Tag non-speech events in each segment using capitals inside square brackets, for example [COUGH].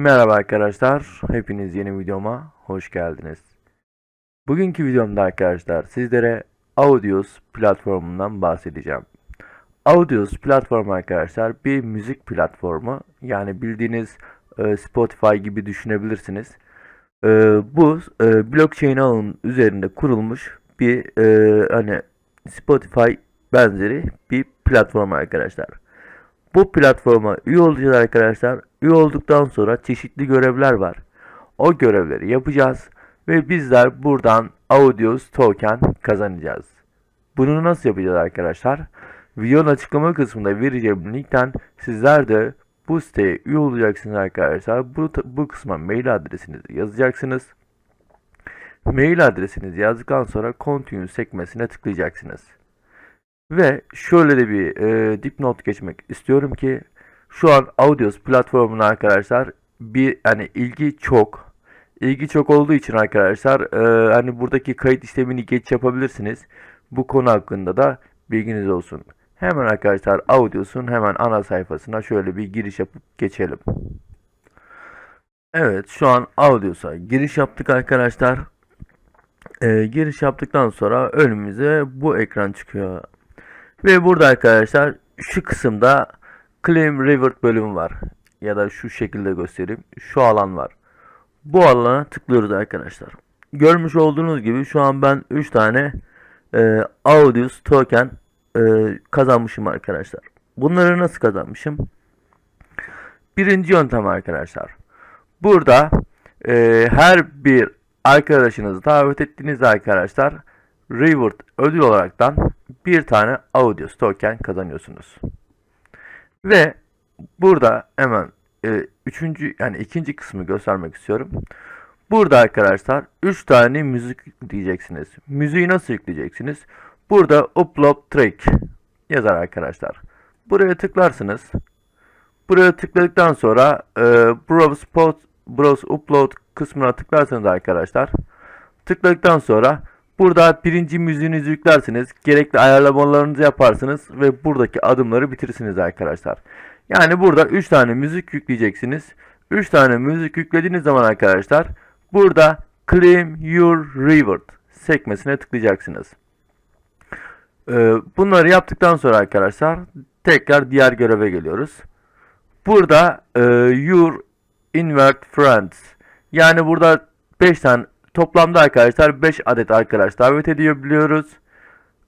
Merhaba arkadaşlar, hepiniz yeni videoma hoş geldiniz. Bugünkü videomda arkadaşlar sizlere Audios platformundan bahsedeceğim. Audios platformu arkadaşlar bir müzik platformu. Yani bildiğiniz e, Spotify gibi düşünebilirsiniz. E, bu e, blockchain ağının üzerinde kurulmuş bir e, hani Spotify benzeri bir platform arkadaşlar. Bu platforma üye olacağız arkadaşlar. Üye olduktan sonra çeşitli görevler var. O görevleri yapacağız ve bizler buradan Audios token kazanacağız. Bunu nasıl yapacağız arkadaşlar? Videonun açıklama kısmında vereceğim linkten sizler de bu siteye üye olacaksınız arkadaşlar. Bu, bu kısma mail adresinizi yazacaksınız. Mail adresinizi yazdıktan sonra Continue sekmesine tıklayacaksınız. Ve şöyle de bir e, dipnot geçmek istiyorum ki şu an Audios platformuna arkadaşlar bir hani ilgi çok. İlgi çok olduğu için arkadaşlar e, hani buradaki kayıt işlemini geç yapabilirsiniz. Bu konu hakkında da bilginiz olsun. Hemen arkadaşlar Audios'un hemen ana sayfasına şöyle bir giriş yapıp geçelim. Evet şu an Audios'a giriş yaptık arkadaşlar. E, giriş yaptıktan sonra önümüze bu ekran çıkıyor. Ve burada arkadaşlar şu kısımda Claim Revert bölümü var. Ya da şu şekilde göstereyim. Şu alan var. Bu alana tıklıyoruz arkadaşlar. Görmüş olduğunuz gibi şu an ben 3 tane e, Audius token e, kazanmışım arkadaşlar. Bunları nasıl kazanmışım? Birinci yöntem arkadaşlar. Burada e, her bir arkadaşınızı davet ettiğiniz arkadaşlar Reward ödül olaraktan bir tane audio token kazanıyorsunuz. Ve burada hemen e, üçüncü yani ikinci kısmı göstermek istiyorum. Burada arkadaşlar 3 tane müzik yükleyeceksiniz. Müziği nasıl yükleyeceksiniz? Burada upload track yazar arkadaşlar. Buraya tıklarsınız. Buraya tıkladıktan sonra e, browse, post, browse upload kısmına tıklarsanız arkadaşlar. Tıkladıktan sonra Burada birinci müziğinizi yüklersiniz. Gerekli ayarlamalarınızı yaparsınız ve buradaki adımları bitirirsiniz arkadaşlar. Yani burada 3 tane müzik yükleyeceksiniz. 3 tane müzik yüklediğiniz zaman arkadaşlar burada Claim Your Reward sekmesine tıklayacaksınız. Ee, bunları yaptıktan sonra arkadaşlar tekrar diğer göreve geliyoruz. Burada e, Your Invert Friends yani burada 5 tane Toplamda arkadaşlar 5 adet arkadaş davet ediyor biliyoruz.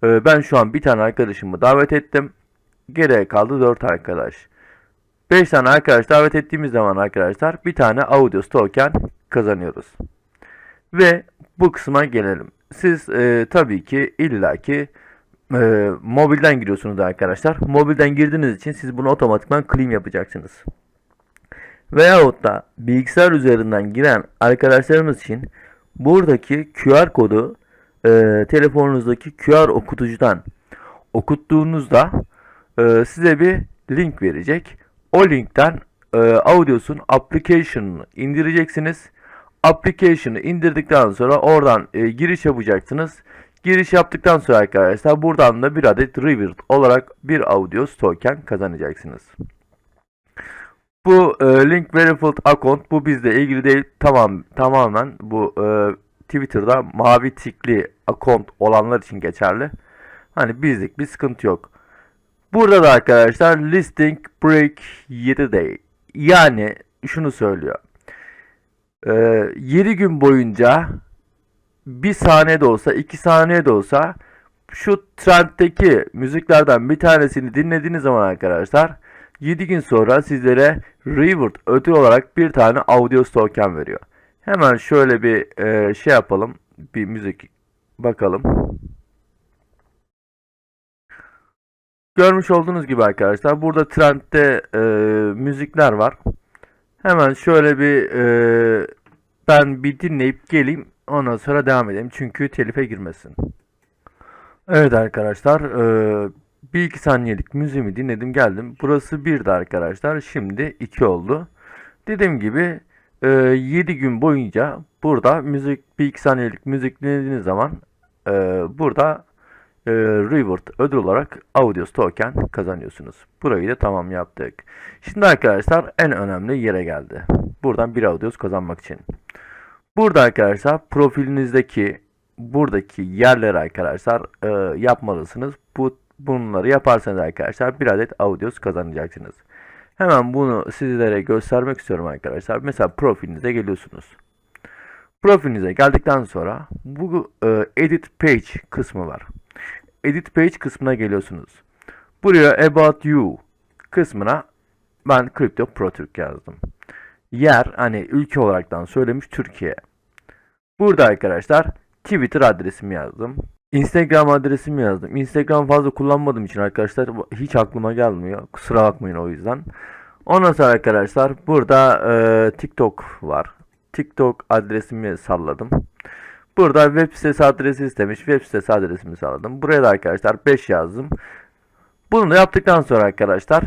Ee, ben şu an bir tane arkadaşımı davet ettim. Geriye kaldı 4 arkadaş. 5 tane arkadaş davet ettiğimiz zaman arkadaşlar bir tane audio token kazanıyoruz. Ve bu kısma gelelim. Siz e, tabii ki illaki e, mobilden giriyorsunuz arkadaşlar. Mobilden girdiğiniz için siz bunu otomatikman claim yapacaksınız. Veyahut da bilgisayar üzerinden giren arkadaşlarımız için Buradaki QR kodu e, telefonunuzdaki QR okutucudan okuttuğunuzda e, size bir link verecek. O linkten e, Audios'un application'ını indireceksiniz. Application'ı indirdikten sonra oradan e, giriş yapacaksınız. Giriş yaptıktan sonra arkadaşlar buradan da bir adet reward olarak bir Audios token kazanacaksınız. Bu e, link verified account bu bizle ilgili değil. Tamam tamamen bu e, Twitter'da mavi tikli account olanlar için geçerli. Hani bizlik bir sıkıntı yok. Burada da arkadaşlar listing break 7 day. Yani şunu söylüyor. E, 7 gün boyunca bir saniye de olsa, iki saniye de olsa şu trenddeki müziklerden bir tanesini dinlediğiniz zaman arkadaşlar 7 gün sonra sizlere Reward ödül olarak bir tane audio token veriyor. Hemen şöyle bir e, şey yapalım. Bir müzik bakalım. Görmüş olduğunuz gibi arkadaşlar burada trendde e, müzikler var. Hemen şöyle bir e, ben bir dinleyip geleyim. Ondan sonra devam edelim. Çünkü telife girmesin. Evet arkadaşlar. E, bir iki saniyelik müziğimi dinledim geldim. Burası birdi arkadaşlar. Şimdi iki oldu. Dediğim gibi e, 7 gün boyunca burada müzik bir iki saniyelik müzik dinlediğiniz zaman e, burada e, reward ödül olarak audio token kazanıyorsunuz. Burayı da tamam yaptık. Şimdi arkadaşlar en önemli yere geldi. Buradan bir audios kazanmak için. Burada arkadaşlar profilinizdeki buradaki yerleri arkadaşlar e, yapmalısınız. Bu bunları yaparsanız arkadaşlar bir adet audios kazanacaksınız. Hemen bunu sizlere göstermek istiyorum arkadaşlar. Mesela profilinize geliyorsunuz. Profilinize geldikten sonra bu e, edit page kısmı var. Edit page kısmına geliyorsunuz. Buraya about you kısmına ben Crypto Pro Türk yazdım. Yer hani ülke olaraktan söylemiş Türkiye. Burada arkadaşlar Twitter adresimi yazdım. Instagram adresimi yazdım. Instagram fazla kullanmadığım için arkadaşlar hiç aklıma gelmiyor. Kusura bakmayın o yüzden. Ondan sonra arkadaşlar burada e, TikTok var. TikTok adresimi salladım. Burada web sitesi adresi istemiş. Web sitesi adresimi salladım. Buraya da arkadaşlar 5 yazdım. Bunu da yaptıktan sonra arkadaşlar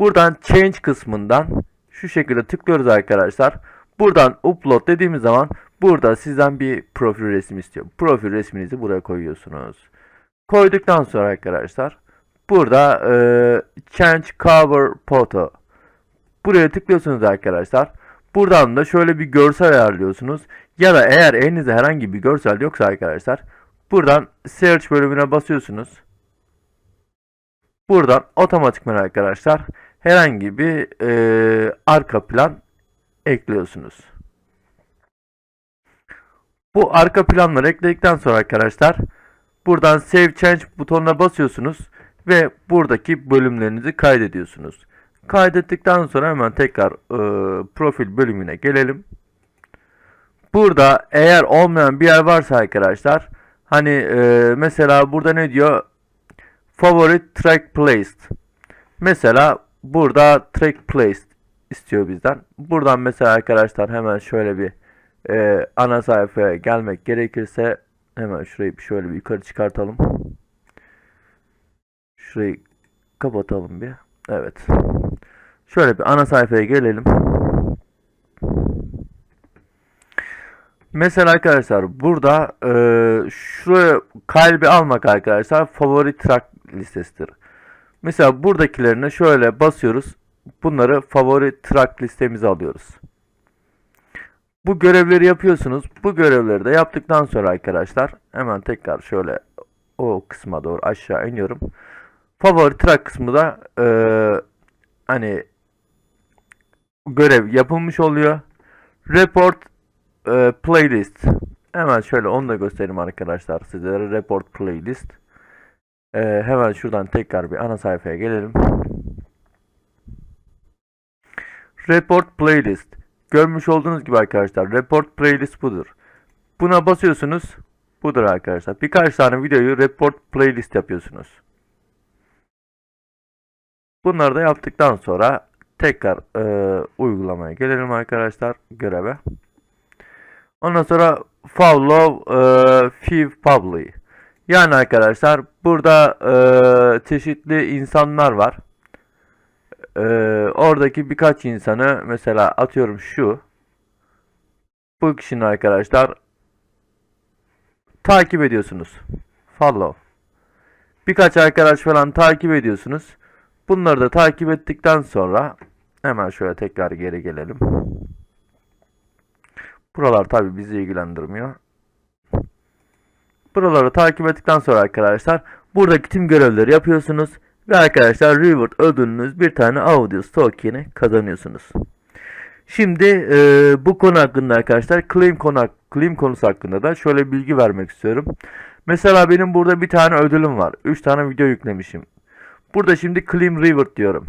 buradan change kısmından şu şekilde tıklıyoruz arkadaşlar. Buradan upload dediğimiz zaman burada sizden bir profil resmi istiyor. Profil resminizi buraya koyuyorsunuz. Koyduktan sonra arkadaşlar burada e, change cover photo buraya tıklıyorsunuz arkadaşlar. Buradan da şöyle bir görsel ayarlıyorsunuz. Ya da eğer elinizde herhangi bir görsel yoksa arkadaşlar buradan search bölümüne basıyorsunuz. Buradan otomatikman arkadaşlar herhangi bir e, arka plan ekliyorsunuz. Bu arka planları ekledikten sonra arkadaşlar buradan Save Change butonuna basıyorsunuz ve buradaki bölümlerinizi kaydediyorsunuz. Kaydettikten sonra hemen tekrar e, profil bölümüne gelelim. Burada eğer olmayan bir yer varsa arkadaşlar hani e, mesela burada ne diyor? Favorite track placed. Mesela burada track placed istiyor bizden. Buradan mesela arkadaşlar hemen şöyle bir e, ana sayfaya gelmek gerekirse hemen şurayı şöyle bir yukarı çıkartalım. Şurayı kapatalım bir. Evet. Şöyle bir ana sayfaya gelelim. Mesela arkadaşlar burada e, şuraya kalbi almak arkadaşlar favori track listesidir. Mesela buradakilerine şöyle basıyoruz. Bunları favori track listemize alıyoruz. Bu görevleri yapıyorsunuz. Bu görevleri de yaptıktan sonra arkadaşlar hemen tekrar şöyle o kısma doğru aşağı iniyorum. Favori track kısmı da e, hani görev yapılmış oluyor. Report e, playlist. Hemen şöyle onu da göstereyim arkadaşlar sizlere. Report playlist. E, hemen şuradan tekrar bir ana sayfaya gelelim. Report playlist. Görmüş olduğunuz gibi arkadaşlar report playlist budur. Buna basıyorsunuz. Budur arkadaşlar. Birkaç tane videoyu report playlist yapıyorsunuz. Bunları da yaptıktan sonra tekrar e, uygulamaya gelelim arkadaşlar göreve. Ondan sonra follow e, few public. Yani arkadaşlar burada e, çeşitli insanlar var. E, oradaki birkaç insanı mesela atıyorum şu. Bu kişinin arkadaşlar takip ediyorsunuz. Follow. Birkaç arkadaş falan takip ediyorsunuz. Bunları da takip ettikten sonra hemen şöyle tekrar geri gelelim. Buralar tabi bizi ilgilendirmiyor. Buraları takip ettikten sonra arkadaşlar buradaki tüm görevleri yapıyorsunuz ve arkadaşlar reward ödülünüz bir tane audio token'i kazanıyorsunuz. Şimdi e, bu konu hakkında arkadaşlar claim konu claim konusu hakkında da şöyle bilgi vermek istiyorum. Mesela benim burada bir tane ödülüm var. 3 tane video yüklemişim. Burada şimdi claim reward diyorum.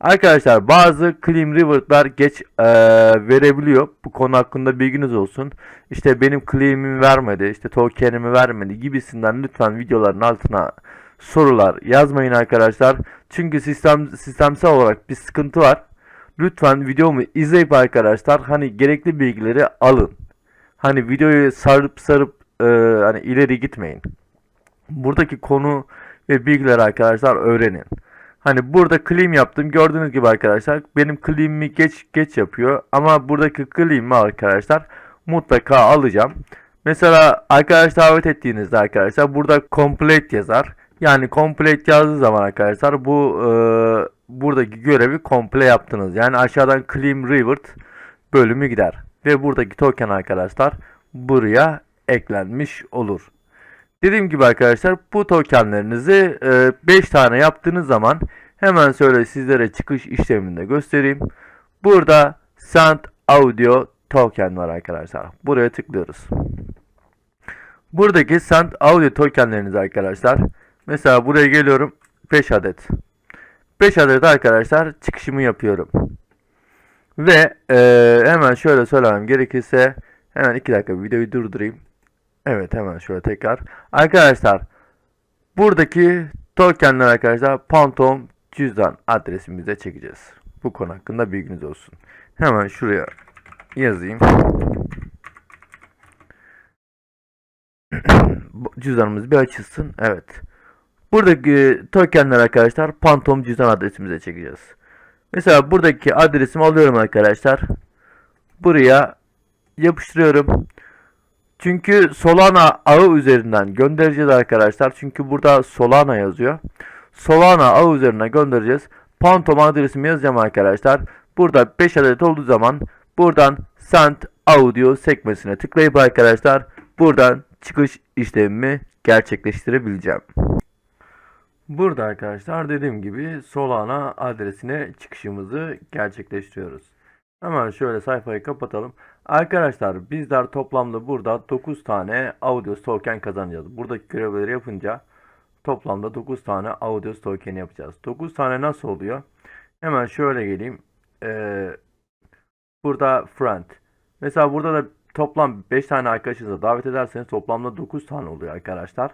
Arkadaşlar bazı claim reward'lar geç e, verebiliyor. Bu konu hakkında bilginiz olsun. İşte benim claim'imi vermedi, işte token'imi vermedi gibisinden lütfen videoların altına sorular yazmayın arkadaşlar. Çünkü sistem sistemsel olarak bir sıkıntı var. Lütfen videomu izleyip arkadaşlar hani gerekli bilgileri alın. Hani videoyu sarıp sarıp e, hani ileri gitmeyin. Buradaki konu ve bilgileri arkadaşlar öğrenin. Hani burada claim yaptım. Gördüğünüz gibi arkadaşlar benim claim'imi geç geç yapıyor. Ama buradaki claim'imi arkadaşlar mutlaka alacağım. Mesela arkadaş davet ettiğinizde arkadaşlar burada complete yazar. Yani complete yazdığı zaman arkadaşlar bu e, buradaki görevi komple yaptınız. Yani aşağıdan Claim Reward bölümü gider. Ve buradaki token arkadaşlar buraya eklenmiş olur. Dediğim gibi arkadaşlar bu tokenlerinizi 5 tane yaptığınız zaman hemen şöyle sizlere çıkış işleminde göstereyim. Burada Send Audio Token var arkadaşlar. Buraya tıklıyoruz. Buradaki Send Audio tokenleriniz arkadaşlar. Mesela buraya geliyorum 5 adet. 5 adet arkadaşlar çıkışımı yapıyorum. Ve eee, hemen şöyle söylemem gerekirse hemen 2 dakika videoyu durdurayım. Evet hemen şöyle tekrar. Arkadaşlar buradaki tokenler arkadaşlar Phantom cüzdan adresimize çekeceğiz. Bu konu hakkında bilginiz olsun. Hemen şuraya yazayım. [CLEARS THROAT] Cüzdanımız bir açılsın. Evet. Buradaki tokenler arkadaşlar Phantom cüzdan adresimize çekeceğiz. Mesela buradaki adresimi alıyorum arkadaşlar. Buraya yapıştırıyorum. Çünkü Solana ağı üzerinden göndereceğiz arkadaşlar. Çünkü burada Solana yazıyor. Solana ağı üzerinden göndereceğiz. Phantom adresimi yazacağım arkadaşlar. Burada 5 adet olduğu zaman buradan Send Audio sekmesine tıklayıp arkadaşlar buradan çıkış işlemimi gerçekleştirebileceğim. Burada arkadaşlar dediğim gibi Solana adresine çıkışımızı gerçekleştiriyoruz. Hemen şöyle sayfayı kapatalım. Arkadaşlar bizler toplamda burada 9 tane audio token kazanacağız. Buradaki görevleri yapınca toplamda 9 tane audio token yapacağız. 9 tane nasıl oluyor? Hemen şöyle geleyim. Ee, burada friend. Mesela burada da toplam 5 tane arkadaşınızı davet ederseniz toplamda 9 tane oluyor arkadaşlar.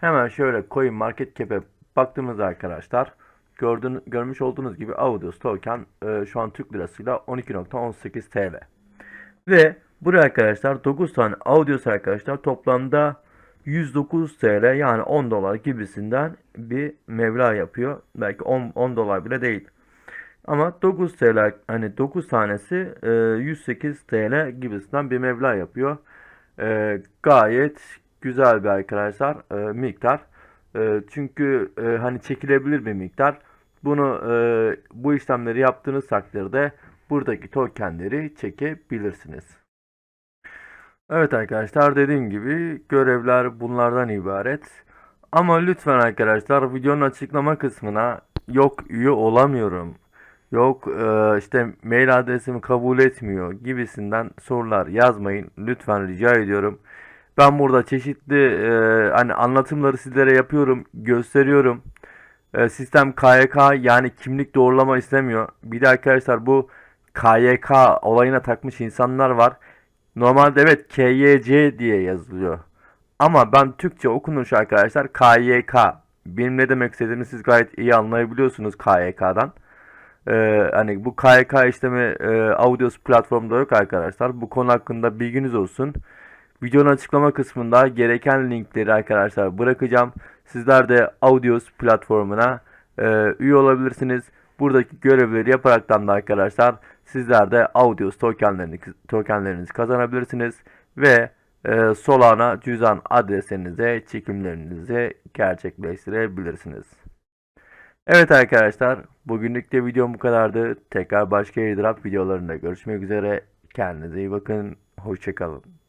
Hemen şöyle coin market cap'e baktığımızda arkadaşlar gördüğün, görmüş olduğunuz gibi audio token e, şu an Türk lirasıyla 12.18 TL. Ve buraya arkadaşlar 9 tane audios arkadaşlar toplamda 109 TL yani 10 dolar gibisinden bir meblağ yapıyor. Belki 10, 10 dolar bile değil. Ama 9 TL hani 9 tanesi e, 108 TL gibisinden bir meblağ yapıyor. E, gayet güzel bir arkadaşlar e, miktar. E, çünkü e, hani çekilebilir bir miktar. Bunu e, bu işlemleri yaptığınız takdirde buradaki tokenleri çekebilirsiniz. Evet arkadaşlar dediğim gibi görevler bunlardan ibaret. Ama lütfen arkadaşlar videonun açıklama kısmına yok üye olamıyorum. Yok e, işte mail adresimi kabul etmiyor gibisinden sorular yazmayın. Lütfen rica ediyorum. Ben burada çeşitli e, hani anlatımları sizlere yapıyorum, gösteriyorum. E, sistem KYK yani kimlik doğrulama istemiyor. Bir de arkadaşlar bu KYK olayına takmış insanlar var. Normalde evet KYC diye yazılıyor. Ama ben Türkçe okunuş arkadaşlar KYK. Benim ne demek istediğimi siz gayet iyi anlayabiliyorsunuz KYK'dan. Ee, hani bu KYK işlemi e, Audios platformda yok arkadaşlar. Bu konu hakkında bilginiz olsun. Videonun açıklama kısmında gereken linkleri arkadaşlar bırakacağım. Sizler de Audios platformuna e, üye olabilirsiniz. Buradaki görevleri yaparaktan da arkadaşlar sizler de Audios tokenlerini, tokenlerinizi kazanabilirsiniz. Ve e, Solana cüzdan adresinize çekimlerinizi gerçekleştirebilirsiniz. Evet arkadaşlar bugünlük de videom bu kadardı. Tekrar başka airdrop videolarında görüşmek üzere. Kendinize iyi bakın. Hoşçakalın.